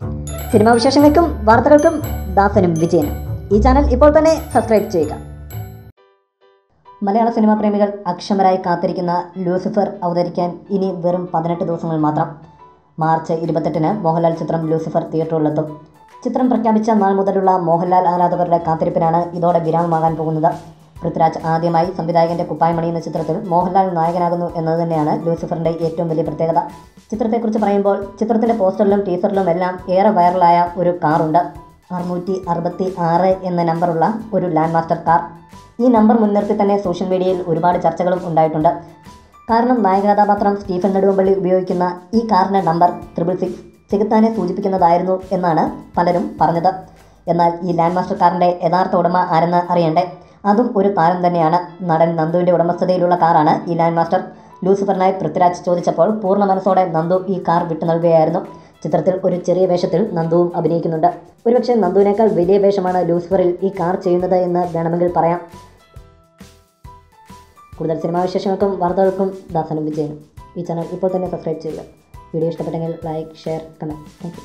Cinema വിശേഷങ്ങൾക്കും വാർത്തകൾക്കും ദാസനും വിജയനും. ഈ ചാനൽ ഇപ്പോൾ തന്നെ സബ്സ്ക്രൈബ് ചെയ്യുക. മലയാള സിനിമാ പ്രേമികൾ അക്ഷമരായി കാത്തിരിക്കുന്ന ലൂസിഫർ അവതരിക്കാൻ ഇനി വെറും പതിനെട്ട് ദിവസങ്ങൾ മാത്രം. മാർച്ച് ഇരുപത്തെട്ടിന് മോഹൻലാൽ ചിത്രം ലൂസിഫർ തിയേറ്ററുകളിലെത്തും ചിത്രം പ്രഖ്യാപിച്ച നാൾ മുതലുള്ള മോഹൻലാൽ ആരാധകരുടെ കാത്തിരിപ്പിനാണ് ഇതോടെ വിരാമമാകാൻ പോകുന്നത്. പൃഥ്വിരാജ് ആദ്യമായി സംവിധായകന്റെ കുപ്പായമണി എന്ന ചിത്രത്തിൽ മോഹൻലാൽ നായകനാകുന്നു എന്നത് തന്നെയാണ് ലൂസിഫറിന്റെ ഏറ്റവും വലിയ പ്രത്യേകത. ചിത്രത്തെക്കുറിച്ച് പറയുമ്പോൾ ചിത്രത്തിന്റെ പോസ്റ്ററിലും ടീസറിലും എല്ലാം ഏറെ വൈറലായ ഒരു കാറുണ്ട്. അറുന്നൂറ്റി അറുപത്തി ആറ് എന്ന നമ്പറുള്ള ഒരു ലാൻഡ് മാസ്റ്റർ കാർ. ഈ നമ്പർ മുൻനിർത്തി തന്നെ സോഷ്യൽ മീഡിയയിൽ ഒരുപാട് ചർച്ചകളും ഉണ്ടായിട്ടുണ്ട്. കാരണം നായകഥാപാത്രം സ്റ്റീഫൻ നെടുവമ്പള്ളി ഉപയോഗിക്കുന്ന ഈ കാറിന്റെ നമ്പർ ത്രിപിൾ സിക്സ് സിഗത്താനെ സൂചിപ്പിക്കുന്നതായിരുന്നു എന്നാണ് പലരും പറഞ്ഞത്. എന്നാൽ ഈ ലാൻഡ് മാസ്റ്റർ കാറിന്റെ യഥാർത്ഥ ഉടമ ആരെന്ന് അറിയണ്ടേ? അതും ഒരു താരം തന്നെയാണ് നടൻ നന്ദുവിന്റെ ഉടമസ്ഥതയിലുള്ള കാറാണ് ഈ ലാൻഡ് മാസ്റ്റർ ലൂസിഫറിനായി പൃഥ്വിരാജ് ചോദിച്ചപ്പോൾ പൂർണ മനസ്സോടെ നന്ദു ഈ കാർ വിട്ടു നൽകുകയായിരുന്നു. ചിത്രത്തിൽ ഒരു ചെറിയ വേഷത്തിൽ നന്ദുവും അഭിനയിക്കുന്നുണ്ട്. ഒരുപക്ഷെ നന്ദുവിനേക്കാൾ വലിയ വേഷമാണ് ലൂസിഫറിൽ ഈ കാർ ചെയ്യുന്നത് എന്ന് വേണമെങ്കിൽ പറയാം. കൂടുതൽ സിനിമാ വിശേഷങ്ങൾക്കും വാർത്തകൾക്കും ദാസനും വിജയനും. ഈ ചാനൽ ഇപ്പോൾ തന്നെ സബ്സ്ക്രൈബ് ചെയ്യുക. വീഡിയോ ഇഷ്ടപ്പെട്ടെങ്കിൽ ലൈക്ക് ഷെയർ കമന്റ് താങ്ക്